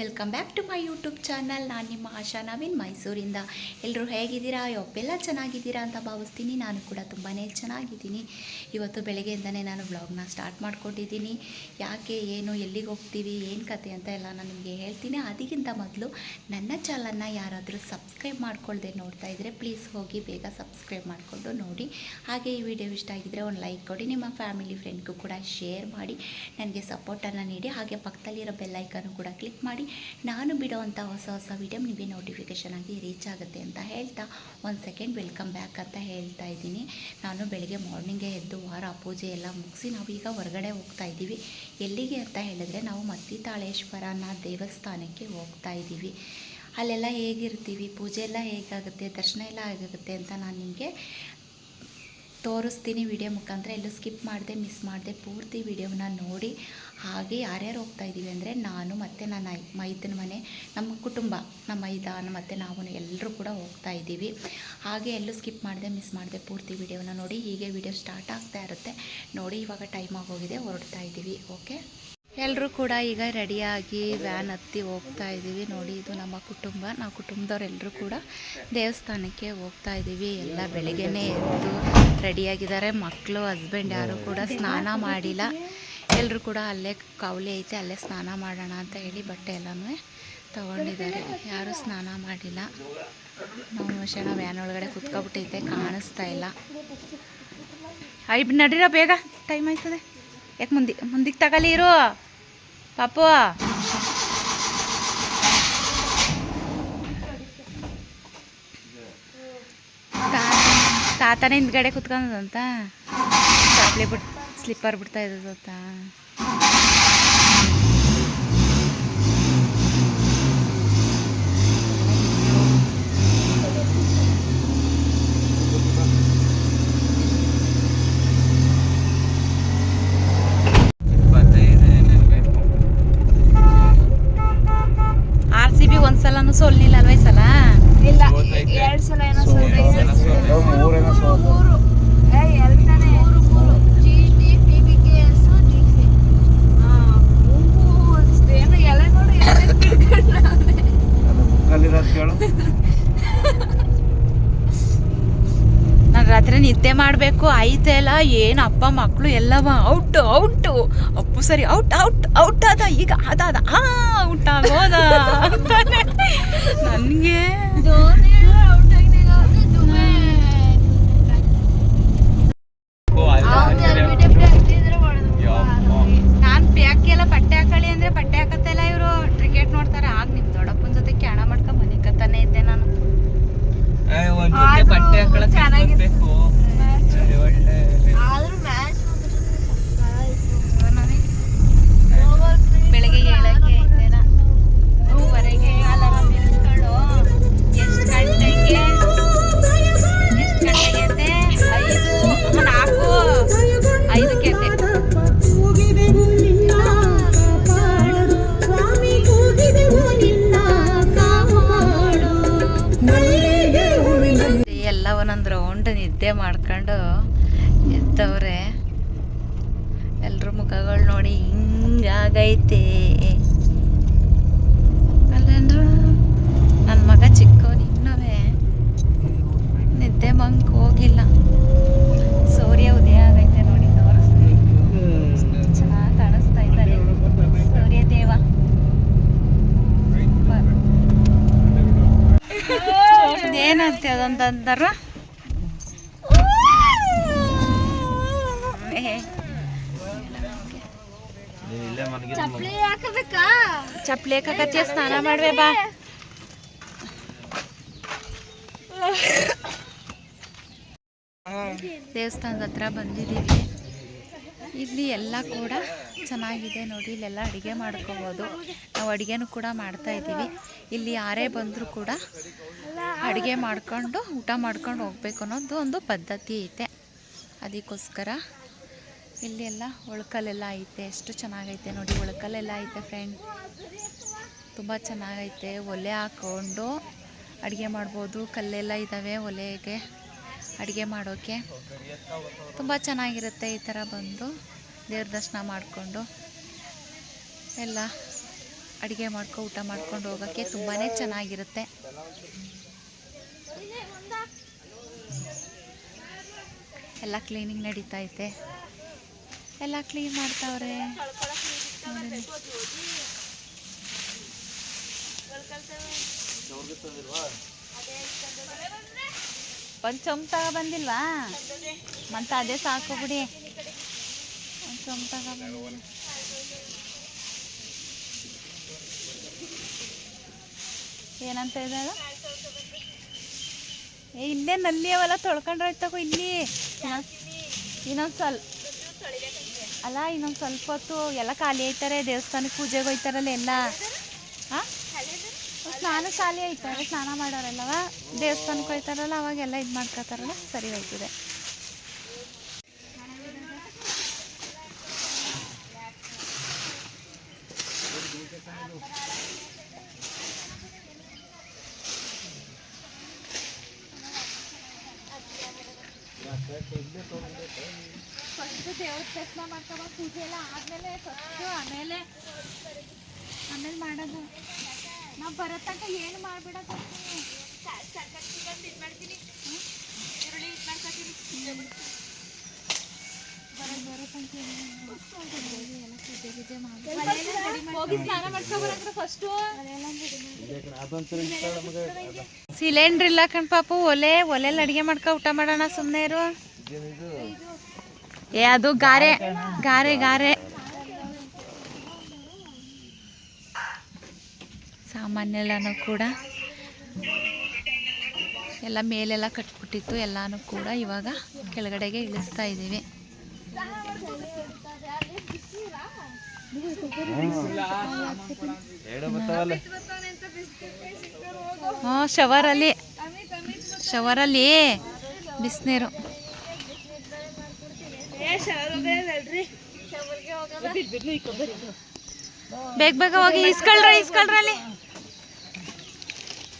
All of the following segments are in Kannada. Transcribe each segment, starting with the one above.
ನಮಸ್ತೆ family welcome back to my YouTube channel ನಾನು ನಿಮ್ಮ ಆಶಾ, ನವೀನ್ ಮೈಸೂರಿಂದ. ಎಲ್ಲರೂ ಹೇಗಿದ್ದೀರಾ? ಒಬ್ಬೆಲ್ಲ ಚೆನ್ನಾಗಿದ್ದೀರಾ ಅಂತ ಭಾವಿಸ್ತೀನಿ. ನಾನು ಕೂಡ ತುಂಬಾ ಚೆನ್ನಾಗಿದ್ದೀನಿ. ಇವತ್ತು ಬೆಳಗ್ಗೆಯಿಂದನೇ ನಾನು ವ್ಲಾಗ್ನ ಸ್ಟಾರ್ಟ್ ಮಾಡ್ಕೊಂಡಿದ್ದೀನಿ. ಯಾಕೆ, ಏನು, ಎಲ್ಲಿಗೆ ಹೋಗ್ತೀವಿ, ಏನು ಕತೆ ಅಂತ ಎಲ್ಲ ನಾನು ನಿಮಗೆ ಹೇಳ್ತೀನಿ. ಅದಕ್ಕಿಂತ ಮೊದಲು ನನ್ನ ಚಾನಲ್ನ ಯಾರಾದರೂ ಸಬ್ಸ್ಕ್ರೈಬ್ ಮಾಡ್ಕೊಳ್ದೆ ನೋಡ್ತಾ ಇದ್ದರೆ ಪ್ಲೀಸ್ ಹೋಗಿ ಬೇಗ ಸಬ್ಸ್ಕ್ರೈಬ್ ಮಾಡಿಕೊಂಡು ನೋಡಿ. ಹಾಗೆ ಈ ವಿಡಿಯೋ ಇಷ್ಟ ಆಗಿದ್ದರೆ ಒಂದು ಲೈಕ್ ಕೊಡಿ, ನಿಮ್ಮ ಫ್ಯಾಮಿಲಿ ಫ್ರೆಂಡ್ಗೂ ಕೂಡ ಶೇರ್ ಮಾಡಿ, ನನಗೆ ಸಪೋರ್ಟನ್ನು ನೀಡಿ. ಹಾಗೆ ಪಕ್ಕದಲ್ಲಿರೋ ಬೆಲ್ಲೈಕನ್ನು ಕೂಡ ಕ್ಲಿಕ್ ಮಾಡಿ. ನಾನು ಬಿಡೋವಂಥ ಹೊಸ ಹೊಸ ವೀಡಿಯೋ ನಿಮಗೆ ನೋಟಿಫಿಕೇಷನ್ ಆಗಿ ರೀಚ್ ಆಗುತ್ತೆ ಅಂತ ಹೇಳ್ತಾ ಒಂದು ಸೆಕೆಂಡ್ ವೆಲ್ಕಮ್ ಬ್ಯಾಕ್ ಅಂತ ಹೇಳ್ತಾ ಇದ್ದೀನಿ. ನಾನು ಬೆಳಗ್ಗೆ ಮಾರ್ನಿಂಗೇ ಎದ್ದು ವಾರ ಪೂಜೆ ಎಲ್ಲ ಮುಗಿಸಿ ನಾವೀಗ ಹೊರಗಡೆ ಹೋಗ್ತಾ ಇದ್ದೀವಿ. ಎಲ್ಲಿಗೆ ಅಂತ ಹೇಳಿದ್ರೆ ನಾವು ಮತ್ತಿತಾಳೇಶ್ವರನ ದೇವಸ್ಥಾನಕ್ಕೆ ಹೋಗ್ತಾ ಇದ್ದೀವಿ. ಅಲ್ಲೆಲ್ಲ ಹೇಗಿರ್ತೀವಿ? ಪೂಜೆ ಎಲ್ಲ ಹೇಗಾಗುತ್ತೆ? ದರ್ಶನ ಎಲ್ಲ ಹೇಗಾಗುತ್ತೆ ಅಂತ ನಾನು ನಿಮಗೆ ತೋರಿಸ್ತೀನಿ ವಿಡಿಯೋ ಮುಖಾಂತರ. ಎಲ್ಲೂ ಸ್ಕಿಪ್ ಮಾಡಿದೆ ಮಿಸ್ ಮಾಡಿದೆ, ಪೂರ್ತಿ ವಿಡಿಯೋನ ನೋಡಿ. ಹಾಗೆ ಯಾರ್ಯಾರು ಹೋಗ್ತಾ ಇದ್ದೀವಿ ಅಂದರೆ ನಾನು ಮತ್ತು ನನ್ನ ಮೈದನ ಮನೆ, ನಮ್ಮ ಕುಟುಂಬ, ನಮ್ಮ ಮೈದ ಮತ್ತು ನಾವು ಎಲ್ಲರೂ ಕೂಡ ಹೋಗ್ತಾ ಇದ್ದೀವಿ. ಹಾಗೆ ಎಲ್ಲೂ ಸ್ಕಿಪ್ ಮಾಡಿದೆ ಮಿಸ್ ಮಾಡಿದೆ ಪೂರ್ತಿ ವಿಡಿಯೋನ ನೋಡಿ, ಹೀಗೆ ವಿಡಿಯೋ ಸ್ಟಾರ್ಟ್ ಆಗ್ತಾ ಇರುತ್ತೆ. ನೋಡಿ, ಇವಾಗ ಟೈಮ್ ಆಗೋಗಿದೆ, ಹೊರಡ್ತಾ ಇದ್ದೀವಿ ಓಕೆ ಎಲ್ಲರೂ ಕೂಡ ಈಗ ರೆಡಿಯಾಗಿ ವ್ಯಾನ್ ಹತ್ತಿ ಹೋಗ್ತಾ ಇದ್ದೀವಿ. ನೋಡಿ, ಇದು ನಮ್ಮ ಕುಟುಂಬ, ನಾವು ಕುಟುಂಬದವರೆಲ್ಲರೂ ಕೂಡ ದೇವಸ್ಥಾನಕ್ಕೆ ಹೋಗ್ತಾ ಇದ್ದೀವಿ. ಎಲ್ಲ ಬೆಳಗ್ಗೆನೇ ಎದ್ದು ರೆಡಿಯಾಗಿದ್ದಾರೆ ಮಕ್ಕಳು ಹಸ್ಬೆಂಡ್ ಯಾರು ಕೂಡ ಸ್ನಾನ ಮಾಡಿಲ್ಲ. ಎಲ್ಲರೂ ಕೂಡ ಅಲ್ಲೇ ಕಾವಲಿ ಐತೆ, ಅಲ್ಲೇ ಸ್ನಾನ ಮಾಡೋಣ ಅಂತ ಹೇಳಿ ಬಟ್ಟೆ ಎಲ್ಲನೂ ತಗೊಂಡಿದ್ದಾರೆ. ಯಾರೂ ಸ್ನಾನ ಮಾಡಿಲ್ಲ. ನಾವು ವರ್ಷ ವ್ಯಾನ್ ಒಳಗಡೆ ಕುತ್ಕೊಬಿಟ್ಟೈತೆ, ಕಾಣಿಸ್ತಾ ಇಲ್ಲ. ಐಬ್ ನಡೀರ ಬೇಗ ಟೈಮ್ ಆಯ್ತದೆ. ಯಾಕೆ ಮುಂದೆ ಮುಂದಕ್ಕೆ ತಗಲಿ ಇರು. ಪಾಪು. ತಾತನೇ ಹಿಂದ್ಗಡೆ ಕುತ್ಕೊಂಡಂತ ಬಿಟ್ಟು ಬಿಟ್ ಸ್ಲಿಪ್ಪರ್ ಬಿಡ್ತಾ ಇದೆ ಆರ್ ಸಿ ಬಿ ಒಂದ್ಸಲನೂ ಸೋಲ್ನಿಲ್ಲ ಅಲ್ವಾ ಈ ಸಲ ಇಲ್ಲ ಎರಡ್ ಸಲ ಏನೋ ಸೋಲ್ದೆ ಮೂರೇನೋ ಸೋಲು. ಮೂರು ಏ ಎರಡ್ ತಾನೇ ಹಾ, ಮೂರು ಏನೋ ಎಲೆ ನೋಡಿ ಎಲೆ ಬಿಡ್ಕೊಂಡವ್ನೆ. ಅದು ಬುಕ್ಕಲ್ಲಿರೋದ್ ಕೇಳು ನಾನು ರಾತ್ರಿ ನಿದ್ದೆ ಮಾಡಬೇಕು ಐತೆ ಅಲ್ಲ ಏನು ಅಪ್ಪ ಮಕ್ಕಳು ಎಲ್ಲವ ಔಟ್ ಔಟು. ಅಪ್ಪು ಸರಿ ಔಟ್ ಔಟ್ ಔಟ್ ಆದ ಈಗ ಅದಾದ. ಆ ಔಟ್ ಆಗೋದ. ಅಂತಾನೆ. ನನಗೆ ಎಲ್ರ ಮುಖಗಳು ನೋಡಿ ಹಿಂಗಾಗೈತೆ. ಅಲ್ಲೇಂದ್ರು ನನ್ನ ಮಗ ಚಿಕ್ಕವನು ಇನ್ನವೇ. ನಿದ್ದೆ ಮಂಕ್ ಹೋಗಿಲ್ಲ. ಸೂರ್ಯ ಉದಯ ಆಗೈತೆ ನೋಡಿ, ತೋರಿಸ್ತೀನಿ. ಚೆನ್ನಾಗಿ ಕಾಣಿಸ್ತಾ ಇದ್ದಾನೆ. ಸೂರ್ಯ ದೇವ. ಏನಂತೆ ಅದಂತಂದಾರ ಚಪ್ಲಿ ಚಪ್ಲಿ ಹಾಕಕತ್ತೀಯ ಸ್ನಾನ ಮಾಡ್ವೆ ಬಾ. ದೇವಸ್ಥಾನದ ಹತ್ರ ಬಂದಿದ್ದೀವಿ. ಇಲ್ಲಿ ಎಲ್ಲ ಕೂಡ ಚೆನ್ನಾಗಿದೆ ನೋಡಿ ಇಲ್ಲೆಲ್ಲ ಅಡುಗೆ ಮಾಡ್ಕೋಬೋದು. ನಾವು ಅಡುಗೆನೂ ಕೂಡ ಮಾಡ್ತಾ ಇದ್ದೀವಿ. ಇಲ್ಲಿ ಯಾರೇ ಬಂದರೂ ಕೂಡ ಅಡುಗೆ ಮಾಡಿಕೊಂಡು ಊಟ ಮಾಡ್ಕೊಂಡು ಹೋಗ್ಬೇಕು ಅನ್ನೋದು ಒಂದು ಪದ್ಧತಿ ಐತೆ. ಅದಕ್ಕೋಸ್ಕರ ಇಲ್ಲಿ ಎಲ್ಲ ಒಳ್ಕಲ್ಲೆಲ್ಲ ಐತೆ. ಎಷ್ಟು ಚೆನ್ನಾಗೈತೆ ನೋಡಿ, ಒಳ್ಕಲ್ಲೆಲ್ಲ ಐತೆ ಫ್ರೆಂಡ್ ತುಂಬ ಚೆನ್ನಾಗೈತೆ. ಒಲೆ ಹಾಕ್ಕೊಂಡು ಅಡುಗೆ ಮಾಡ್ಬೋದು. ಕಲ್ಲೆಲ್ಲ ಇದ್ದಾವೆ ಒಲೆಗೆ ಅಡುಗೆ ಮಾಡೋಕ್ಕೆ ತುಂಬ ಚೆನ್ನಾಗಿರುತ್ತೆ ಈ ಥರ ಬಂದು ದೇವ್ರ ದರ್ಶನ ಮಾಡಿಕೊಂಡು ಎಲ್ಲ ಅಡುಗೆ ಮಾಡ್ಕೊ, ಊಟ ಮಾಡ್ಕೊಂಡು ಹೋಗೋಕ್ಕೆ ತುಂಬಾ ಚೆನ್ನಾಗಿರುತ್ತೆ. ಎಲ್ಲ ಕ್ಲೀನಿಂಗ್ ನಡೀತಾ ಐತೆ. ಎಲ್ಲ ಕ್ಲೀನ್ ಮಾಡ್ತಾವ್ರೆ. ಒಂದು ತಗ ಬಂದಿಲ್ವಾ? ಮತ್ತೆ ಅದೇ ಸಾಕು ಬಿಡಿ. ಒಂದು ಚೊಂಬ್ ತಗ ಏನಂತ ಇದ್ದಾಳ ಏ, ಇಲ್ಲೇ ನಲ್ಲಿ ಅವೆಲ್ಲ ತೊಳ್ಕೊಂಡ್ರೆ ತಗೋ ಇಲ್ಲಿ. ಇನ್ನೊಂದ್ಸಲ್ ಅಲ್ಲ, ಇನ್ನೊಂದು ಸ್ವಲ್ಪ ಹೊತ್ತು ಎಲ್ಲ ಖಾಲಿ ಆಯ್ತಾರೆ, ದೇವಸ್ಥಾನಕ್ಕೆ ಪೂಜೆಗೆ ಹೋಯ್ತಾರಲ್ಲ ಎಲ್ಲ. ಹಾಂ ಸ್ನಾನ ಖಾಲಿ ಆಯ್ತಾರೆ, ಸ್ನಾನ ಮಾಡೋರಲ್ಲವ. ದೇವಸ್ಥಾನಕ್ಕೆ ಹೋಯ್ತಾರಲ್ಲ, ಅವಾಗೆಲ್ಲ ಇದು ಮಾಡ್ಕೋತಾರಲ್ಲ, ಸರಿ ಹೋಯ್ತದೆ. ಫಸ್ಟ್ ದೇವ್ರ ದರ್ಶನ ಮಾಡ್ಕೊಬಂದು ಪೂಜೆ ಎಲ್ಲ ಆದಮೇಲೆ ಫಸ್ಟು ಆಮೇಲೆ ಆಮೇಲೆ ಮಾಡೋದು. ನಾವು ಬರೋ ತನಕ ಏನು ಮಾಡ್ಬಿಡೋದು? ಹೋಗಿ ಸ್ನಾನ ಮಾಡ್ಕೊಬರಂದ್ರೆ ಫಸ್ಟು ಸಿಲಿಂಡ್ರ್ ಇಲ್ಲ ಕಣ್ ಪಾಪು ಒಲೆ ಒಲೆಯಲ್ಲಿ ಅಡುಗೆ ಮಾಡ್ಕೊ ಊಟ ಮಾಡೋಣ ಸುಮ್ಮನೆ ಇರು. ಏ, ಅದು ಗಾರೆ ಗಾರೆ ಗಾರೆ. ಸಾಮಾನ್ಯೆಲ್ಲನೂ ಕೂಡ ಎಲ್ಲ ಮೇಲೆಲ್ಲ ಕಟ್ಬಿಟ್ಟಿತ್ತು, ಎಲ್ಲಾನು ಕೂಡ ಇವಾಗ ಕೆಳಗಡೆಗೆ ಇಳಿಸ್ತಾ ಇದ್ದೀವಿ. ಹ್ಞೂ ಶವರಲ್ಲಿ ಶವರಲ್ಲಿ ಬಿಸಿನೀರು. ಬೇಗ ಬೇಗ ಹೋಗಿ ಇಸ್ಕೊಳ್ರಿ ಇಸ್ಕೊಳ್ರಲ್ಲಿ.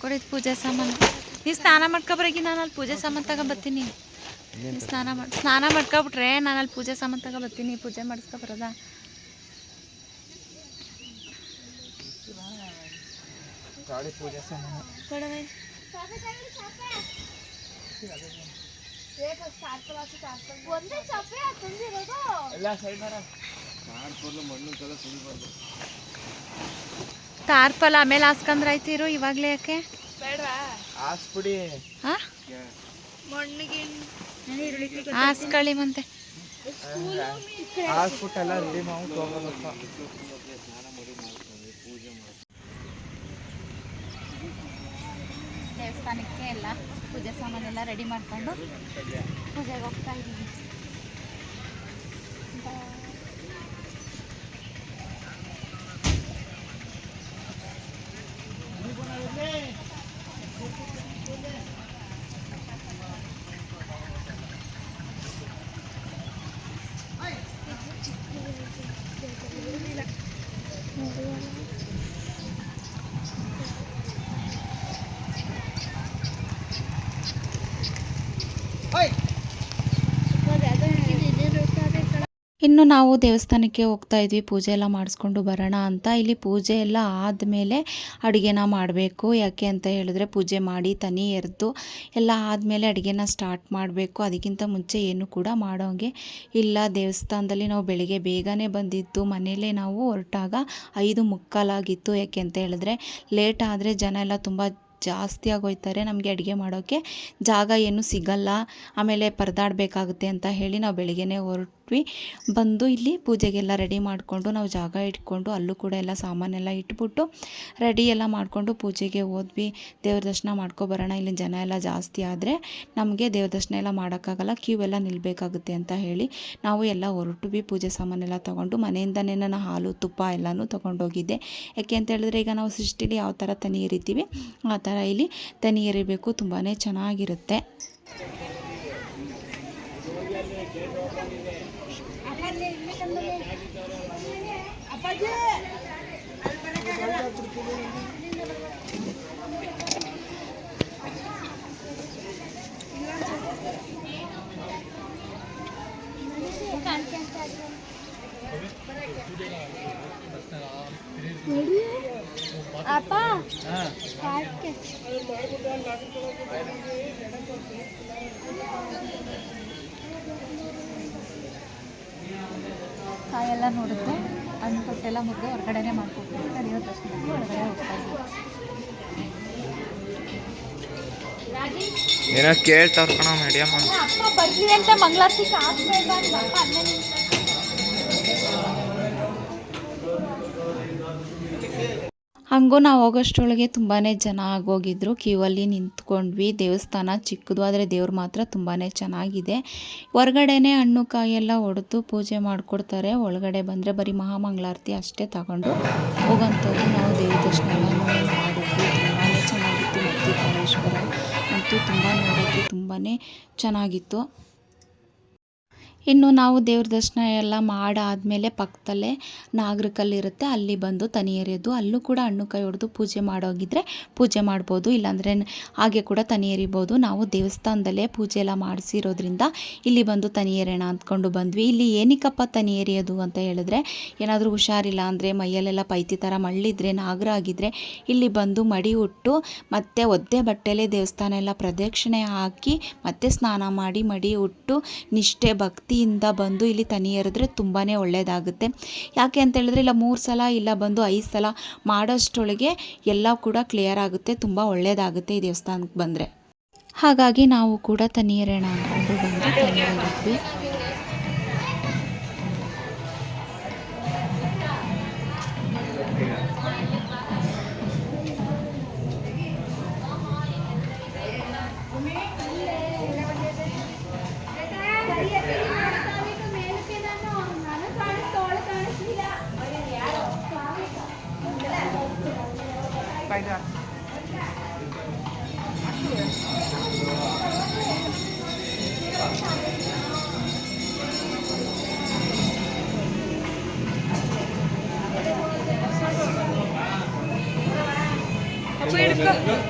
ಕೊಡಿದ್ ಪೂಜೆ ಸಾಮಾನು. ನೀವು ಸ್ನಾನ ಮಾಡ್ಕೊಬ್ರಾಗಿ ನಾನು ಅಲ್ಲಿ ಪೂಜೆ ಸಾಮಾನು ತಗೊಬರ್ತೀನಿ ನೀವು ಸ್ನಾನ ಮಾಡಿ ಸ್ನಾನ ಮಾಡ್ಕೊಬಿಟ್ರೆ ನಾನು ಅಲ್ಲಿ ಪೂಜೆ ಸಾಮಾನು ತಗೊಬರ್ತೀನಿ ಪೂಜೆ ಮಾಡಿಸ್ಕೊಬರೋದ ಪೂಜೆ ಸಾಮಾನು. ತಾರ್ಪಲ್ ಆಮೇಲೆ ಹಾಸ್ಕೊಂಡ್ರೆ ಆಯ್ತಿರು ಇವಾಗಲೇ ಯಾಕೆ? ಬೇಡವಾ? ಹಾಸ್ಬಿಡಿ. ಹಾಂ? ಮಣ್ಣಿಗೆ ಹಾಸ್ಕೊಳ್ಳಿ ಮತ್ತೆ ಹಾಸ್ಬಿಟ್ಟೆಲ್ಲ ರೆಡಿ ಮಾವು ಹೋಗೋದಪ್ಪ ದೇವಸ್ಥಾನಕ್ಕೆ ಎಲ್ಲ. ಪೂಜೆ ಸಾಮಾನೆಲ್ಲ ರೆಡಿ ಮಾಡ್ಕೊಂಡು ಪೂಜೆಗೆ ಹೋಗ್ತಾ ಇದ್ದೀವಿ. ಇನ್ನು ನಾವು ದೇವಸ್ಥಾನಕ್ಕೆ ಹೋಗ್ತಾ ಇದ್ವಿ, ಪೂಜೆ ಎಲ್ಲ ಮಾಡಿಸ್ಕೊಂಡು ಬರೋಣ ಅಂತ. ಇಲ್ಲಿ ಪೂಜೆ ಎಲ್ಲ ಆದಮೇಲೆ ಅಡುಗೆನ ಮಾಡಬೇಕು. ಯಾಕೆ ಅಂತ ಹೇಳಿದ್ರೆ ಪೂಜೆ ಮಾಡಿ ತನಿ ಎರೆದು ಎಲ್ಲ ಆದಮೇಲೆ ಅಡುಗೆನ ಸ್ಟಾರ್ಟ್ ಮಾಡಬೇಕು. ಅದಕ್ಕಿಂತ ಮುಂಚೆ ಏನು ಕೂಡ ಮಾಡೋಂಗೆ ಇಲ್ಲ. ದೇವಸ್ಥಾನದಲ್ಲಿ ನಾವು ಬೆಳಗ್ಗೆ ಬೇಗನೆ ಬಂದಿದ್ದು, ಮನೆಯಲ್ಲೇ ನಾವು ಹೊರಟಾಗ ಐದು ಮುಕ್ಕಾಲಾಗಿತ್ತು. ಯಾಕೆ ಅಂತ ಹೇಳಿದ್ರೆ ಲೇಟ್ ಆದರೆ ಜನ ಎಲ್ಲ ತುಂಬ ಜಾಸ್ತಿ ಆಗೋಯ್ತಾರೆ. ನಮಗೆ ಅಡುಗೆ ಮಾಡೋಕ್ಕೆ ಜಾಗ ಏನು ಸಿಗಲ್ಲ. ಆಮೇಲೆ ಪರದಾಡಬೇಕಾಗುತ್ತೆ ಅಂತ ಹೇಳಿ ನಾವು ಬೆಳಿಗ್ಗೆನೇ ಬಂದು ಇಲ್ಲಿ ಪೂಜೆಗೆಲ್ಲ ರೆಡಿ ಮಾಡಿಕೊಂಡು ನಾವು ಜಾಗ ಇಟ್ಕೊಂಡು ಅಲ್ಲೂ ಕೂಡ ಎಲ್ಲ ಸಾಮಾನೆಲ್ಲ ಇಟ್ಬಿಟ್ಟು ರೆಡಿ ಎಲ್ಲ ಮಾಡಿಕೊಂಡು ಪೂಜೆಗೆ ಹೋದ್ವಿ. ದೇವ್ರ ದರ್ಶನ ಮಾಡ್ಕೊಬರೋಣ ಇಲ್ಲಿ ಜನ ಎಲ್ಲ ಜಾಸ್ತಿ ಆದರೆ ನಮಗೆ ದೇವ್ರ ದರ್ಶನ ಎಲ್ಲ ಮಾಡೋಕ್ಕಾಗಲ್ಲ. ಕ್ಯೂ ಎಲ್ಲ ನಿಲ್ಲಬೇಕಾಗುತ್ತೆ ಅಂತ ಹೇಳಿ ನಾವು ಎಲ್ಲ ಹೊರಟ್ವಿ ಪೂಜೆ ಸಾಮಾನೆಲ್ಲ ತೊಗೊಂಡು ಮನೆಯಿಂದನೇ ನಾನು ಹಾಲು, ತುಪ್ಪ ಎಲ್ಲನೂ ತೊಗೊಂಡೋಗಿದ್ದೆ. ಯಾಕೆ ಅಂತ ಹೇಳಿದ್ರೆ ಈಗ ನಾವು ಸೃಷ್ಟಿಲಿ ಯಾವ ಥರ ತನಿ ಎರಿತೀವಿ ಆ ಥರ ಇಲ್ಲಿ ತನಿ ಎರಿಬೇಕು ತುಂಬಾ ಚೆನ್ನಾಗಿರುತ್ತೆ. ಅಪ್ಪ ಕಾಯೆಲ್ಲ ನೋಡಿದ್ರೆ ಹಣ್ಣು ಕೊಟ್ಟೆಲ್ಲ ಮುದ್ದೆ ಹೊರಗಡೆನೇ ಮಾಡ್ಕೊಡ್ತೀವಿ. ಕಡಿಯೋ ತಕ್ಷಣ ಒಳಗಡೆ ಹೋಗ್ತಾ ಏನೋ ಕೇಳ್ತಾವ್ರ ಕಣ ಮೇಡಿಯಮ್ಮ ಅಪ್ಪ ಬರ್ಲಿ ಅಂತ ಮಂಗಳಾರತಿ ಕಾಸು ಅಪ್ಪ ಹಂಗೂ ನಾವು ಹೋಗೋಷ್ಟರೊಳಗೆ ತುಂಬಾ ಜನ ಆಗೋಗಿದ್ರು. ಕ್ಯೂ ಅಲ್ಲಿ ನಿಂತ್ಕೊಂಡ್ವಿ. ದೇವಸ್ಥಾನ ಚಿಕ್ಕದು, ಆದರೆ ದೇವ್ರು ಮಾತ್ರ ತುಂಬಾ ಚೆನ್ನಾಗಿದೆ. ಹೊರಗಡೆನೆ ಹಣ್ಣು, ಕಾಯಿ ಎಲ್ಲ ಹೊಡೆದು ಪೂಜೆ ಮಾಡಿಕೊಡ್ತಾರೆ. ಒಳಗಡೆ ಬಂದರೆ ಬರೀ ಮಹಾಮಂಗಳಾರತಿ ಅಷ್ಟೇ ತಗೊಂಡು ಹೋಗೋಂಥದ್ದು ನಾವು ದೇವ್ರ ದರ್ಶನ ಮಾಡಿದ್ವಿ. ತುಂಬಾ ಚೆನ್ನಾಗಿತ್ತು. ಮುಕ್ತಿತಾಳೇಶ್ವರ ಅಂತೂ ತುಂಬ ನೋಡೋಕ್ಕೆ ತುಂಬಾ ಚೆನ್ನಾಗಿತ್ತು. ಇನ್ನು ನಾವು ದೇವ್ರ ದರ್ಶನ ಎಲ್ಲ ಮಾಡಾದಮೇಲೆ ಪಕ್ಕದಲ್ಲೇ ನಾಗರಕಲ್ಲಿರುತ್ತೆ. ಅಲ್ಲಿ ಬಂದು ತನಿ ಎರೆಯೋದು ಅಲ್ಲೂ ಕೂಡ ಹಣ್ಣು ಕೈ ಹೊಡೆದು ಪೂಜೆ ಮಾಡೋಗಿದ್ರೆ ಪೂಜೆ ಮಾಡ್ಬೋದು. ಇಲ್ಲಾಂದರೆ ಹಾಗೆ ಕೂಡ ತನಿ ಎರಿಬೋದು. ನಾವು ದೇವಸ್ಥಾನದಲ್ಲೇ ಪೂಜೆ ಎಲ್ಲ ಮಾಡಿಸಿರೋದ್ರಿಂದ ಇಲ್ಲಿ ಬಂದು ತನಿ ಎರೆಯೋಣ ಅಂದ್ಕೊಂಡು ಬಂದ್ವಿ. ಇಲ್ಲಿ ಏನಕ್ಕಪ್ಪ ತನಿ ಎರಿಯೋದು ಅಂತ ಹೇಳಿದ್ರೆ, ಏನಾದರೂ ಹುಷಾರಿಲ್ಲ ಅಂದರೆ ಮೈಯಲ್ಲೆಲ್ಲ ಪೈತಿ ಥರ ಮಳ್ಳಿದ್ರೆ, ನಾಗರ ಆಗಿದ್ರೆ ಇಲ್ಲಿ ಬಂದು ಮಡಿ ಉಟ್ಟು ಮತ್ತೆ ಒದ್ದೆ ಬಟ್ಟೆಲೆ ದೇವಸ್ಥಾನ ಎಲ್ಲ ಪ್ರದಕ್ಷಿಣೆ ಹಾಕಿ, ಮತ್ತೆ ಸ್ನಾನ ಮಾಡಿ ಮಡಿ ಉಟ್ಟು ನಿಷ್ಠೆ ಭಕ್ತಿಯಿಂದ ಬಂದು ಇಲ್ಲಿ ತನಿ ಎರೆದ್ರೆ ತುಂಬಾ ಒಳ್ಳೆಯದಾಗುತ್ತೆ ಯಾಕೆ ಅಂತ ಹೇಳಿದ್ರೆ ಇಲ್ಲ ಮೂರು ಸಲ ಇಲ್ಲ ಬಂದು ಐದು ಸಲ ಮಾಡೋಷ್ಟರೊಳಗೆ ಎಲ್ಲ ಕೂಡ ಕ್ಲಿಯರ್ ಆಗುತ್ತೆ, ತುಂಬ ಒಳ್ಳೆಯದಾಗುತ್ತೆ ಈ ದೇವಸ್ಥಾನಕ್ಕೆ ಬಂದರೆ. ಹಾಗಾಗಿ ನಾವು ಕೂಡ ತನಿ ಎರೆಯೋಣ ಅಂದ್ಕೊಂಡು ಬಂದು ತನಿ ಅಪ್ಪ ಹಿಡ್ಕೊ ಇಲ್ಲಿ ಇಲ್ಲಿ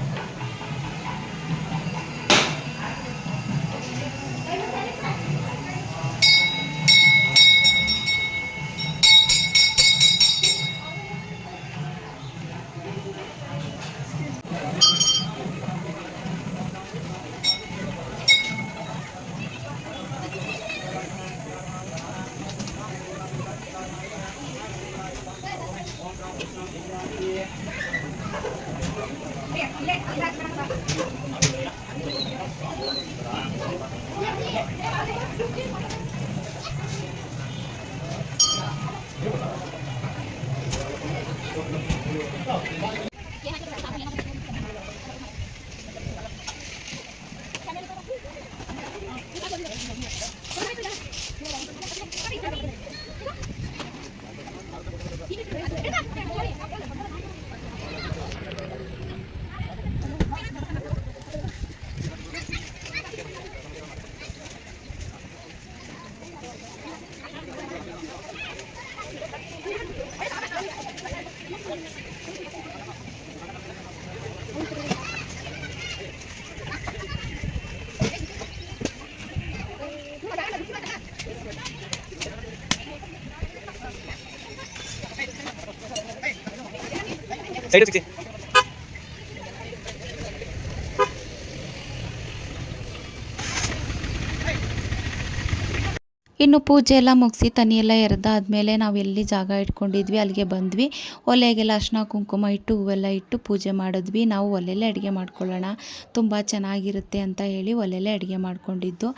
ಸೈಡ್ ಸಿಕ್ಸಿ ಇನ್ನು ಪೂಜೆ ಎಲ್ಲ ಮುಗಿಸಿ ತನಿಯೆಲ್ಲ ಎರೆದಾದ್ಮೇಲೆ ನಾವು ಎಲ್ಲಿ ಜಾಗ ಇಟ್ಕೊಂಡಿದ್ವಿ, ಅಲ್ಲಿಗೆ ಬಂದ್ವಿ. ಒಲೆಗೆಲ್ಲ ಅರ್ಶಿನ, ಕುಂಕುಮ ಇಟ್ಟು, ಹೂವೆಲ್ಲ ಇಟ್ಟು ಪೂಜೆ ಮಾಡಿದ್ವಿ. ನಾವು ಒಲೆಯಲ್ಲೇ ಅಡುಗೆ ಮಾಡ್ಕೊಳ್ಳೋಣ, ತುಂಬ ಚೆನ್ನಾಗಿರುತ್ತೆ ಅಂತ ಹೇಳಿ ಒಲೆಯಲ್ಲೇ ಅಡುಗೆ ಮಾಡ್ಕೊಂಡಿದ್ದು.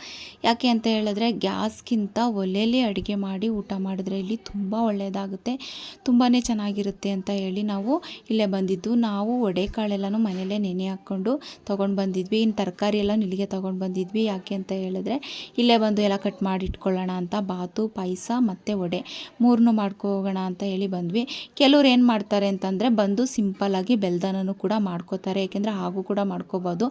ಯಾಕೆ ಅಂತ ಹೇಳಿದ್ರೆ ಗ್ಯಾಸ್ಗಿಂತ ಒಲೆಯಲ್ಲಿ ಅಡುಗೆ ಮಾಡಿ ಊಟ ಮಾಡಿದ್ರೆ ಇಲ್ಲಿ ತುಂಬ ಒಳ್ಳೆಯದಾಗುತ್ತೆ ತುಂಬಾ ಚೆನ್ನಾಗಿರುತ್ತೆ ಅಂತ ಹೇಳಿ ನಾವು ಇಲ್ಲೇ ಬಂದಿದ್ದು. ನಾವು ಒಡೆಕಾಳೆಲ್ಲನೂ ಮನೆಯಲ್ಲೇ ನೆನೆ ಹಾಕ್ಕೊಂಡು ತೊಗೊಂಡು ಬಂದಿದ್ವಿ. ಇನ್ನು ತರಕಾರಿ ಎಲ್ಲ ಇಲ್ಲಿಗೆ ತೊಗೊಂಡು ಬಂದಿದ್ವಿ. ಯಾಕೆ ಅಂತ ಹೇಳಿದ್ರೆ ಇಲ್ಲೇ ಬಂದು ಎಲ್ಲ ಕಟ್ ಮಾಡಿ ಇಟ್ಕೊಳ್ಳೋಣ ಅಂತ ಬಾತು, ಪಾಯಸ ಮತ್ತು ವಡೆ ಮೂರನ್ನು ಮಾಡ್ಕೊ ಹೋಗೋಣ ಅಂತ ಹೇಳಿ ಬಂದ್ವಿ. ಕೆಲವ್ರು ಏನು ಮಾಡ್ತಾರೆ ಅಂತಂದರೆ ಬಂದು ಸಿಂಪಲ್ಲಾಗಿ ಬೆಲ್ದನೂ ಕೂಡ ಮಾಡ್ಕೋತಾರೆ ಏಕೆಂದರೆ ಹಾಗೂ ಕೂಡ ಮಾಡ್ಕೋಬೋದು.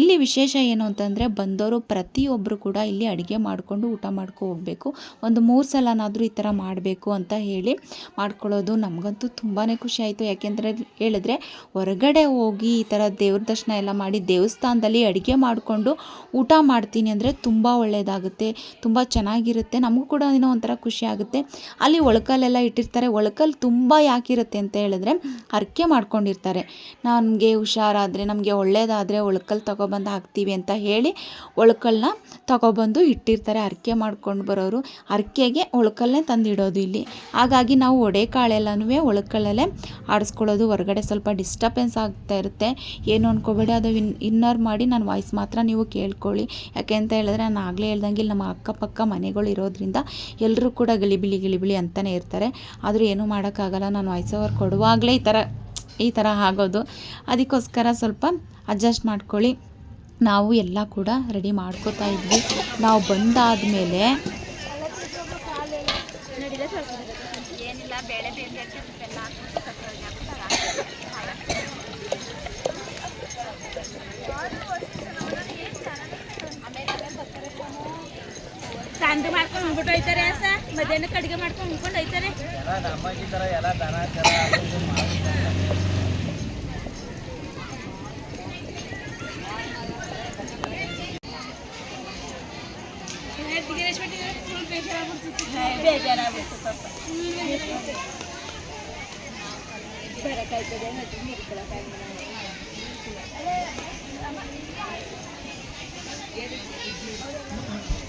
ಇಲ್ಲಿ ವಿಶೇಷ ಏನು ಅಂತಂದರೆ ಬಂದವರು ಪ್ರತಿಯೊಬ್ಬರು ಕೂಡ ಇಲ್ಲಿ ಅಡುಗೆ ಮಾಡಿಕೊಂಡು ಊಟ ಮಾಡ್ಕೊ ಹೋಗಬೇಕು. ಒಂದು ಮೂರು ಸಲನಾದರೂ ಈ ಥರ ಮಾಡಬೇಕು ಅಂತ ಹೇಳಿ ಮಾಡ್ಕೊಳ್ಳೋದು ನಮಗಂತೂ ತುಂಬಾ ಖುಷಿ ಆಯಿತು. ಯಾಕೆಂದರೆ ಹೇಳಿದ್ರೆ ಹೊರಗಡೆ ಹೋಗಿ ಈ ಥರ ದೇವ್ರ ದರ್ಶನ ಎಲ್ಲ ಮಾಡಿ ದೇವಸ್ಥಾನದಲ್ಲಿ ಅಡುಗೆ ಮಾಡಿಕೊಂಡು ಊಟ ಮಾಡ್ತೀನಿ ಅಂದರೆ ತುಂಬ ಒಳ್ಳೆಯದಾಗುತ್ತೆ ತುಂಬ ಚೆನ್ನಾಗಿರುತ್ತೆ ನಮಗೂ ಕೂಡ ಏನೋ ಒಂಥರ ಖುಷಿ ಆಗುತ್ತೆ. ಅಲ್ಲಿ ಒಳಕಲ್ಲೆಲ್ಲ ಇಟ್ಟಿರ್ತಾರೆ ಒಳಕಲ್ಲು ತುಂಬ ಯಾಕಿರುತ್ತೆ ಅಂತ ಹೇಳಿದ್ರೆ ಹರಕೆ ಮಾಡ್ಕೊಂಡಿರ್ತಾರೆ. ನಮಗೆ ಹುಷಾರಾದರೆ, ನಮಗೆ ಒಳ್ಳೆಯದಾದರೆ ಒಳಕಲ್ಲು ತೊಗೊಬಂದು ಹಾಕ್ತೀವಿ ಅಂತ ಹೇಳಿ ಒಳಕಲ್ಲನ್ನ ತೊಗೊಬಂದು ಇಟ್ಟಿರ್ತಾರೆ, ಹರಕೆ ಮಾಡ್ಕೊಂಡು ಬರೋರು. ಹರಕೆಗೆ ಒಳಕಲ್ಲೇ ತಂದಿಡೋದು ಇಲ್ಲಿ. ಹಾಗಾಗಿ ನಾವು ಒಡೆಕಾಳೆಲ್ಲನೂ ಒಳಕಲ್ಲಲ್ಲೇ ಆಡಿಸ್ಕೊಳ್ಳೋದು ಹೊರಗಡೆ ಸ್ವಲ್ಪ ಡಿಸ್ಟರ್ಬೆನ್ಸ್ ಆಗ್ತಾ ಇರುತ್ತೆ. ಏನು ಅನ್ಕೋಬೇಡಿ, ಅದು ಇನ್, ಇನ್ನರ್ ಮಾಡಿ ನನ್ನ ವಾಯ್ಸ್ ಮಾತ್ರ ನೀವು ಕೇಳ್ಕೊಳ್ಳಿ. ಯಾಕೆ ಅಂತ ಹೇಳಿದ್ರೆ ನಾನು ಆಗಲೇ ಹೇಳ್ದಂಗೆ ನಮ್ಮ ಅಕ್ಕಪಕ್ಕ ಮನೆಗಳು ಇರೋದ್ರಿಂದ ಎಲ್ಲರೂ ಕೂಡ ಗಿಳಿಬಿಳಿ ಗಿಳಿಬಿಳಿ ಅಂತಲೇ ಇರ್ತಾರೆ. ಆದರೂ ಏನೂ ಮಾಡೋಕ್ಕಾಗಲ್ಲ. ನಾನು ವಾಯ್ಸ್ ಓವರ್ ಕೊಡುವಾಗಲೇ ಈ ಥರ ಈ ಥರ ಆಗೋದು. ಅದಕ್ಕೋಸ್ಕರ ಸ್ವಲ್ಪ ಅಡ್ಜಸ್ಟ್ ಮಾಡ್ಕೊಳ್ಳಿ. ನಾವು ಎಲ್ಲ ಕೂಡ ರೆಡಿ ಮಾಡ್ಕೋತಾ ಇದ್ವಿ. ನಾವು ಬಂದಾದಮೇಲೆ ಏನಿಲ್ಲ ಸಂದು ಮಾಡ್ಕೊಂಡು ಹೋಗ್ಬಿಟ್ಟು ಹೋಯ್ತಾರೆ ಸ ಮಧ್ಯಾಹ್ನಕ್ಕೆ ಅಡುಗೆ ಮಾಡ್ಕೊಂಡು ಉಣ್ಕೊಂಡು ಹೋಯ್ತಾರೆ ಬೇಜಾರಾಗ್ಬಿಡ್ತು ಪಾಪ ಬರಕಾಯ್ತದೆ ಮತ್ತೆ ಹಿಡ್ಕೊಳಕ್ಕಾಗಿಲ್ಲ ಅಡುಗೆ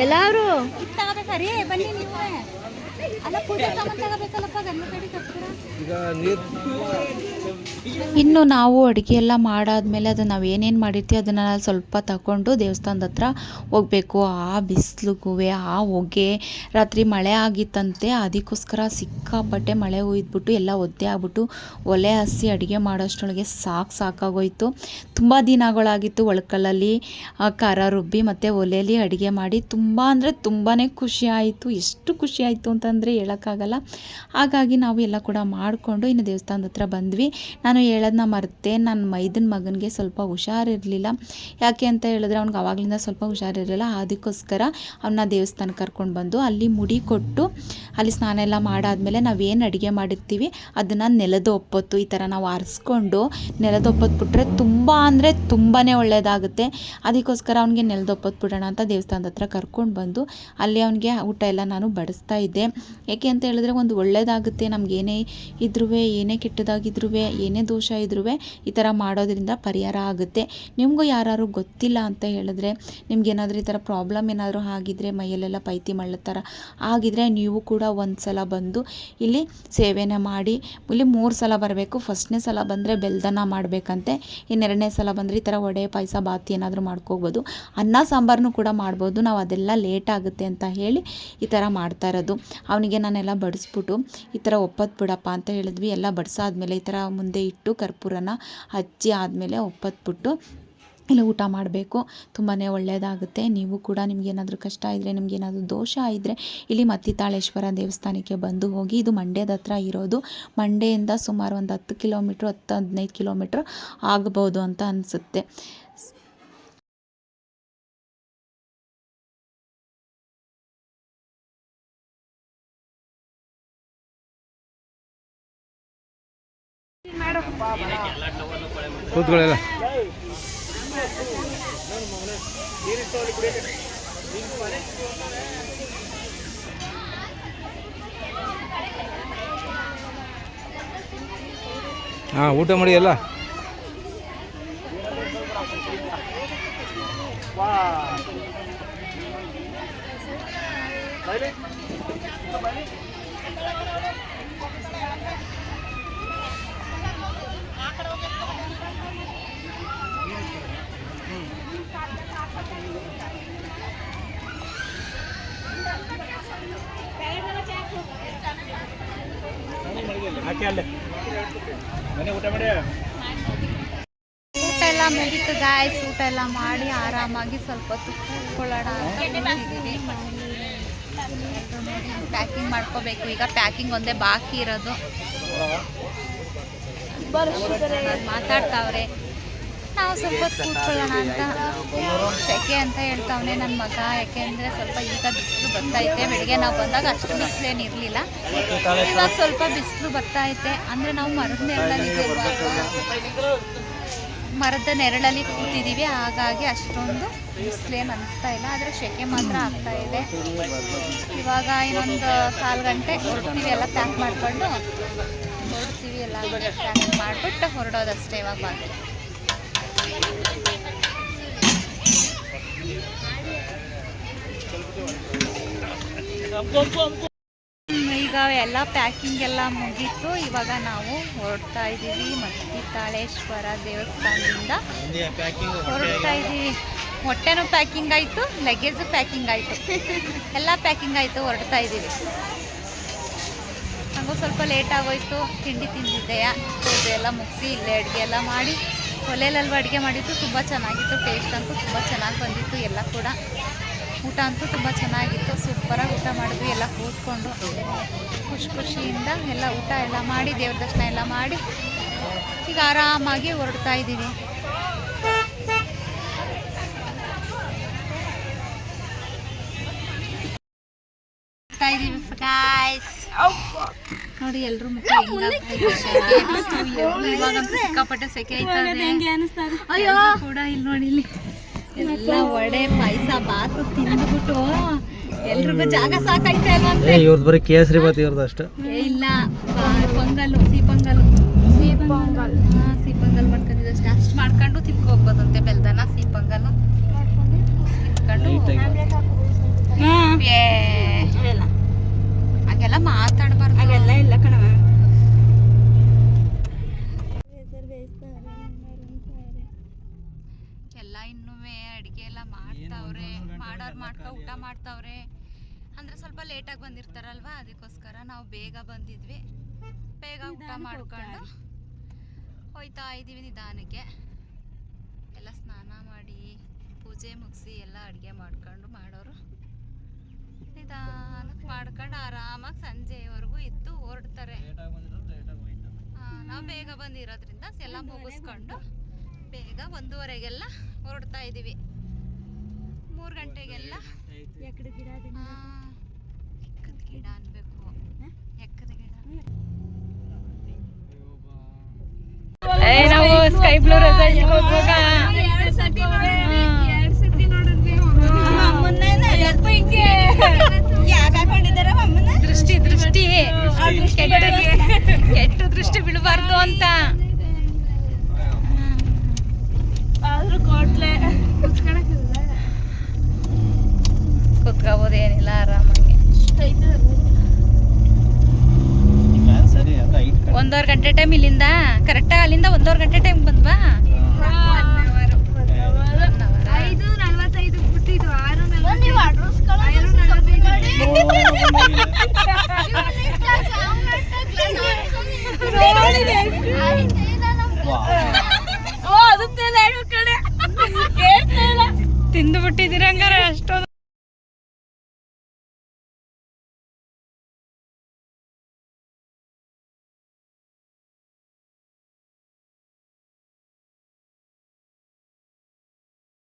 ಎಲ್ಲಾರು ಬನ್ನಿ ನೀವು ಅಲ್ಲ ಪೂಜೆ ಸಾಮಾನು ತಗೋಬೇಕಲ್ಲಪ್ಪ ಗಂಡು ಕಡೆ ಕಟ್ತೀರಾ ಇನ್ನು ನಾವು ಅಡುಗೆ ಎಲ್ಲ ಮಾಡಾದ್ಮೇಲೆ ಅದು ನಾವು ಏನೇನು ಮಾಡಿರ್ತೀವಿ ಅದನ್ನು ಸ್ವಲ್ಪ ತಗೊಂಡು ದೇವಸ್ಥಾನದ ಹತ್ರ ಹೋಗಬೇಕು. ಆ ಬಿಸಿಲುಗೂ ಆ ಹೊಗೆ ರಾತ್ರಿ ಮಳೆ ಆಗಿತ್ತಂತೆ ಅದಕ್ಕೋಸ್ಕರ ಸಿಕ್ಕಾಪಟ್ಟೆ ಮಳೆ ಹುಯ್ದ್ಬಿಟ್ಟು ಎಲ್ಲ ಒದ್ದೆ ಆಗ್ಬಿಟ್ಟು ಒಲೆ ಹಸಿ ಅಡುಗೆ ಮಾಡೋಷ್ಟೊಳಗೆ ಸಾಕು ಸಾಕಾಗೋಯಿತು. ತುಂಬ ದಿನಗಳಾಗಿತ್ತು ಒಳಕಲ್ಲಲ್ಲಿ. ಆ, ಖಾರ ರುಬ್ಬಿ ಮತ್ತು ಒಲೆಯಲ್ಲಿ ಅಡುಗೆ ಮಾಡಿ ತುಂಬ ಅಂದರೆ ತುಂಬಾ ಖುಷಿ ಆಯಿತು. ಎಷ್ಟು ಖುಷಿ ಆಯಿತು ಅಂತಂದರೆ ಹೇಳೋಕ್ಕಾಗಲ್ಲ. ಹಾಗಾಗಿ ನಾವು ಎಲ್ಲ ಕೂಡ ಮಾಡಿಕೊಂಡು ಇನ್ನು ದೇವಸ್ಥಾನದ ಹತ್ರ ಬಂದ್ವಿ. ನಾನು ಹೇಳೋದನ್ನ ಮರೆತೆ ನನ್ನ ಮೈದನ ಮಗನಿಗೆ ಸ್ವಲ್ಪ ಹುಷಾರಿರಲಿಲ್ಲ. ಯಾಕೆ ಅಂತ ಹೇಳಿದ್ರೆ ಅವ್ನಿಗೆ ಅವಾಗಲಿಂದ ಸ್ವಲ್ಪ ಹುಷಾರಿರಲಿಲ್ಲ. ಅದಕ್ಕೋಸ್ಕರ ಅವನ್ನ ದೇವಸ್ಥಾನಕ್ಕೆ ಕರ್ಕೊಂಡು ಬಂದು ಅಲ್ಲಿ ಮುಡಿ ಕೊಟ್ಟು ಅಲ್ಲಿ ಸ್ನಾನ ಎಲ್ಲ ಮಾಡಾದಮೇಲೆ ನಾವೇನು ಅಡುಗೆ ಮಾಡಿರ್ತೀವಿ, ಅದನ್ನು ನೆಲದ ಒಪ್ಪತ್ತು ಈ ಥರ ನಾವು ಆರಿಸ್ಕೊಂಡು ನೆಲದ ಒಪ್ಪತ್ತು ಬಿಟ್ರೆ ತುಂಬ ಅಂದರೆ ತುಂಬಾ ಒಳ್ಳೆಯದಾಗುತ್ತೆ ಅದಕ್ಕೋಸ್ಕರ ಅವನಿಗೆ ನೆಲದ ಒಪ್ಪತ್ತು ಬಿಡೋಣ ಅಂತ ದೇವಸ್ಥಾನದ ಹತ್ರ ಕರ್ಕೊಂಡು ಬಂದು ಅಲ್ಲಿ ಅವನಿಗೆ ಊಟ ಎಲ್ಲ ನಾನು ಬಡಿಸ್ತಾ ಇದ್ದೆ. ಏಕೆ ಅಂತ ಹೇಳಿದ್ರೆ ಒಂದು ಒಳ್ಳೆಯದಾಗುತ್ತೆ ನಮ್ಗೆ ಏನೇ ಇದ್ರೂ ಏನೇ ಕೆಟ್ಟದಾಗಿದ್ರೂ ಏನೇ ದೋಷ ಇದ್ರೂ ಈ ಥರ ಮಾಡೋದ್ರಿಂದ ಪರಿಹಾರ ಆಗುತ್ತೆ. ನಿಮಗೂ ಯಾರು ಗೊತ್ತಿಲ್ಲ ಅಂತ ಹೇಳಿದ್ರೆ, ನಿಮ್ಗೇನಾದರೂ ಈ ಥರ ಪ್ರಾಬ್ಲಮ್ ಏನಾದರೂ ಆಗಿದ್ರೆ ಮೈಯಲ್ಲೆಲ್ಲ ಪೈತಿ ಮಳ್ಳ ಥರ ಆಗಿದ್ರೆ ನೀವು ಕೂಡ ಒಂದು ಸಲ ಬಂದು ಇಲ್ಲಿ ಸೇವೆನ ಮಾಡಿ, ಇಲ್ಲಿ ಮೂರು ಸಲ ಬರಬೇಕು, ಫಸ್ಟ್ನೇ ಸಲ ಬಂದರೆ ಬೆಲ್ದನ ಮಾಡಬೇಕಂತೆ, ಇನ್ನೆರಡನೇ ಸಲ ಬಂದರೆ ಈ ಥರ ವಡೆ, ಪಾಯಸ, ಬಾತಿ ಏನಾದರೂ ಮಾಡ್ಕೋಬೋದು. ಅನ್ನ ಸಾಂಬಾರನ್ನು ಕೂಡ ಮಾಡ್ಬೋದು. ನಾವು ಅದೆಲ್ಲ ಲೇಟ್ ಆಗುತ್ತೆ ಅಂತ ಹೇಳಿ ಈ ಥರ ಮಾಡ್ತಾ ಇರೋದು. ಅವನಿಗೆ ನಾನೆಲ್ಲ ಬಡಿಸ್ಬಿಟ್ಟು, ಈ ಥರ ಒಪ್ಪತ್ ಬಿಡಪ್ಪ ಅಂತ ಹೇಳಿದ್ವಿ. ಎಲ್ಲ ಬಡಿಸಾದ್ಮೇಲೆ ಈ ಥರ ಮುಂದೆ ಇಟ್ಟು ಕರ್ಪೂರನ ಹಚ್ಚಿ ಆದಮೇಲೆ ಒಪ್ಪತ್ಬಿಟ್ಟು ಇಲ್ಲ ಊಟ ಮಾಡಬೇಕು. ತುಂಬಾ ಒಳ್ಳೆಯದಾಗುತ್ತೆ ನೀವು ಕೂಡ ನಿಮಗೇನಾದರೂ ಕಷ್ಟ ಇದ್ದರೆ ನಿಮಗೇನಾದರೂ ದೋಷ ಇದ್ದರೆ ಇಲ್ಲಿ ಮತ್ತಿತಾಳೇಶ್ವರ ದೇವಸ್ಥಾನಕ್ಕೆ ಬಂದು ಹೋಗಿ, ಇದು ಮಂಡ್ಯದ ಹತ್ರ ಇರೋದು. ಮಂಡ್ಯದಿಂದ ಸುಮಾರು ಒಂದು ಹತ್ತು ಕಿಲೋಮೀಟ್ರ್, ಹತ್ತು ಹದಿನೈದು ಕಿಲೋಮೀಟ್ರ್ ಆಗ್ಬೋದು ಅಂತ ಅನಿಸುತ್ತೆ. ಕೂತ್ಕೊಳ್ಳಲ್ಲ. ಹಾಂ ಊಟ ಮಾಡಿ ಎಲ್ಲ ಊಟ ಎಲ್ಲ ಮುಗೀತು ಗಾಯ್ಸ್ ಊಟ ಎಲ್ಲ ಮಾಡಿ ಆರಾಮಾಗಿ ಸ್ವಲ್ಪ ಹೊತ್ತು ಕೂತ್ಕೊಳ್ಳೋಣ ಅಂತ ಕೂತಿದ್ದೀವಿ ಪ್ಯಾಕಿಂಗ್ ಮಾಡ್ಕೋಬೇಕು. ಈಗ ಪ್ಯಾಕಿಂಗ್ ಒಂದೇ ಬಾಕಿ ಇರೋದು. ಮಾತಾಡ್ತಾವ್ರೆ. ನಾವು ಸ್ವಲ್ಪ ಕೂತ್ಕೊಳ್ಳೋಣ ಅಂತ. ಸೆಕೆ ಅಂತ ಹೇಳ್ತಾವನೆ ನನ್ನ ಮಗ. ಯಾಕೆಂದ್ರೆ ಸ್ವಲ್ಪ ಈಗ ಬಿಸಿಲು ಬರ್ತೈತೆ ಬೆಳಿಗ್ಗೆ ನಾವು ಬಂದಾಗ ಅಷ್ಟು ಬಿಸಿಲೇನು ಇರಲಿಲ್ಲ. ಇವಾಗ ಸ್ವಲ್ಪ ಬಿಸಿಲು ಬರ್ತೈತೆ ಅಂದರೆ ನಾವು ಮರದ ನೆರಳಲ್ಲಿ ಮರದ ನೆರಳಲ್ಲಿ ಕೂತಿದ್ದೀವಿ ಹಾಗಾಗಿ ಅಷ್ಟೊಂದು ಬಿಸಿಲೇನು ಅನಿಸ್ತಾ ಇಲ್ಲ. ಆದರೆ ಸೆಕೆ ಮಾತ್ರ ಆಗ್ತಾ ಇದೆ. ಇವಾಗ ಇನ್ನೊಂದು ಕಾಲು ಗಂಟೆ ಹೊರಡ್ತೀವಿ ಎಲ್ಲ ಪ್ಯಾಕ್ ಮಾಡಿಕೊಂಡು ಹೊರಡ್ತೀವಿ ಎಲ್ಲ ಪ್ಯಾಕ್ ಮಾಡಿಬಿಟ್ಟು ಹೊರಡೋದಷ್ಟೇ ಇವಾಗ ಬಾಕಿ ಈಗ ಎಲ್ಲ ಪ್ಯಾಕಿಂಗ್ ಎಲ್ಲ ಮುಗೀತು. ಇವಾಗ ನಾವು ಹೊರಡ್ತಾ ಇದ್ದೀವಿ ಮತ್ತಿತಾಳೇಶ್ವರ ದೇವಸ್ಥಾನದಿಂದ. ಹೊರಡ್ತಾ ಇದ್ದೀವಿ. ಹೊಟ್ಟೆನೂ ಪ್ಯಾಕಿಂಗ್ ಆಯಿತು ಲಗೇಜು ಪ್ಯಾಕಿಂಗ್ ಆಯಿತು. ಎಲ್ಲ ಪ್ಯಾಕಿಂಗ್ ಆಯಿತು ಹೊರಡ್ತಾ ಇದ್ದೀವಿ. ನನಗೂ ಸ್ವಲ್ಪ ಲೇಟ್ ಆಗೋಯ್ತು. ತಿಂಡಿ ತಿಂದಿದ್ದೆಯಾ ಪೂಜೆ ಎಲ್ಲ ಮುಗಿಸಿ ಇಲ್ಲೇ ಅಡುಗೆ ಎಲ್ಲ ಮಾಡಿ ಒಲೆಯಲ್ಲಿ ಅಡುಗೆ ಮಾಡಿದ್ದು. ತುಂಬ ಚೆನ್ನಾಗಿತ್ತು ಟೇಸ್ಟ್ ಅಂತೂ ತುಂಬ ಚೆನ್ನಾಗಿ ಬಂದಿತ್ತು ಎಲ್ಲ ಕೂಡ. ಊಟ ಅಂತೂ ತುಂಬ ಚೆನ್ನಾಗಿತ್ತು. ಸೂಪರಾಗಿ ಊಟ ಮಾಡಿದ್ವಿ ಎಲ್ಲ ಕೂತ್ಕೊಂಡು. ಖುಷಿ ಖುಷಿಯಿಂದ ಎಲ್ಲ ಊಟ ಎಲ್ಲ ಮಾಡಿ ದೇವ್ರ ದರ್ಶನ ಎಲ್ಲ ಮಾಡಿ ಈಗ ಆರಾಮಾಗಿ ಹೊರಡ್ತಾ ಇದ್ದೀವಿ. ನೋಡಿ ಎಲ್ರು ಇವಾಗಂತೂ ಸಿಕ್ಕಾಪಟ್ಟೆ ಸೆಕೆ ಅಯ್ಯೋ ಕೂಡ ಇಲ್ಲಿ ನೋಡಿ ಇಲ್ಲಿ. ಎಲ್ಲ ವಡೆ ಪಾಯಸ ಬಾತು ತಿಂದ್ಬಿಟ್ಟು ಎಲ್ರಿಗೂ ಜಾಗ ಸಾಕಾಯ್ತಾ ಇಲ್ಲ ಇವ್ರದ್ದು ಬರೀ ಕೇಸರಿ ಬಾತ್ ಇವ್ರದ್ದು ಅಷ್ಟು. ಏ ಇಲ್ಲ ಬಾ- ಪೊಂಗಲ್ಲು ಸಿಹಿ ಪೊಂಗಲ್ಲು ಸಿಹಿ ಪೊಂಗಲ್ ಸಿ ಸಿಹಿ ಪೊಂಗಲ್ ಮಾಡ್ಕೊಂಡಿದ್ದು ಅಷ್ಟೇ. ಅಷ್ಟು ಮಾಡ್ಕೊಂಡು ತಿನ್ಕೊ ಹೋಗ್ಬೋದಂತೆ ಬೆಲ್ದನ ಸಿಹಿ ಪೊಂಗಲ್ಲು ತಿನ್ಕೊಂಡು ಏ ಹಾಗೆಲ್ಲ ಮಾತಾಡಬಾರ್ದು. ಹಾಗೆಲ್ಲ ಇಲ್ಲ ಕಣವ ಎಲ್ಲ ಇನ್ನೂ ಅಡುಗೆ ಎಲ್ಲ ಮಾಡ್ತಾವ್ರೆ ಮಾಡೋರು ಮಾಡ್ಕೊ ಊಟ ಮಾಡ್ತಾವ್ರೆ. ಅಂದ್ರೆ ಸ್ವಲ್ಪ ಲೇಟಾಗಿ ಬಂದಿರ್ತಾರಲ್ವಾ ಅದಕ್ಕೋಸ್ಕರ ನಾವು ಬೇಗ ಬಂದಿದ್ವಿ. ಬೇಗ ಊಟ ಮಾಡ್ಕೊಂಡು ಹೋಯ್ತಾ ಇದ್ದೀವಿ ನಿಧಾನಕ್ಕೆ. ಎಲ್ಲ ಸ್ನಾನ ಮಾಡಿ ಪೂಜೆ ಮುಗಿಸಿ ಎಲ್ಲ ಅಡುಗೆ ಮಾಡ್ಕೊಂಡು ಮಾಡೋರು. ನಿಧಾನಕ್ಕೆ ಮಾಡ್ಕೊಂಡು ಆರಾಮಾಗಿ ಸಂಜೆವರೆಗೂ ಇದ್ದು ಹೊರಡ್ತಾರೆ. ನಾವು ಬೇಗ ಬಂದಿರೋದ್ರಿಂದ ಎಲ್ಲ ಮುಗಿಸ್ಕೊಂಡು ಬೇಗ ಒಂದೂವರೆಗೆಲ್ಲ ಹೊರಡ್ತಾ ಇದ್ದೀವಿ. ಮೂರು ಗಂಟೆಗೆಲ್ಲ? ಎಕ್ಕದ ಗಿಡ ಅನ್ಬೇಕು. ಎಕ್ಕದ ಗಿಡ. ನಾವು ಸ್ಕೈ ಬ್ಲೂ ರೆಸಾರ್ಟ್ ಹೋಗುವಾಗ ದೃಷ್ಟಿ ದೃಷ್ಟಿ. ಕೆಟ್ಟ ಕೆಟ್ಟ ದೃಷ್ಟಿ ಬಿಡಬಾರ್ದು ಅಂತ. ಕುತ್ಕೋಬೋದು ಏನಿಲ್ಲ ಆರಾಮಾಗಿ. ಒಂದೂವರೆ ಗಂಟೆ ಟೈಮ್ ಇಲ್ಲಿಂದ ಕರೆಕ್ಟಾಗಿ ಅಲ್ಲಿಂದ ಒಂದೂವರೆ ಗಂಟೆ ಟೈಮ್ ಬಂದ್ವಾ? ತಿಂದು ಬಿಟ್ಟಿದ್ದೀರಂಗಾರ ಅಷ್ಟೊಂದು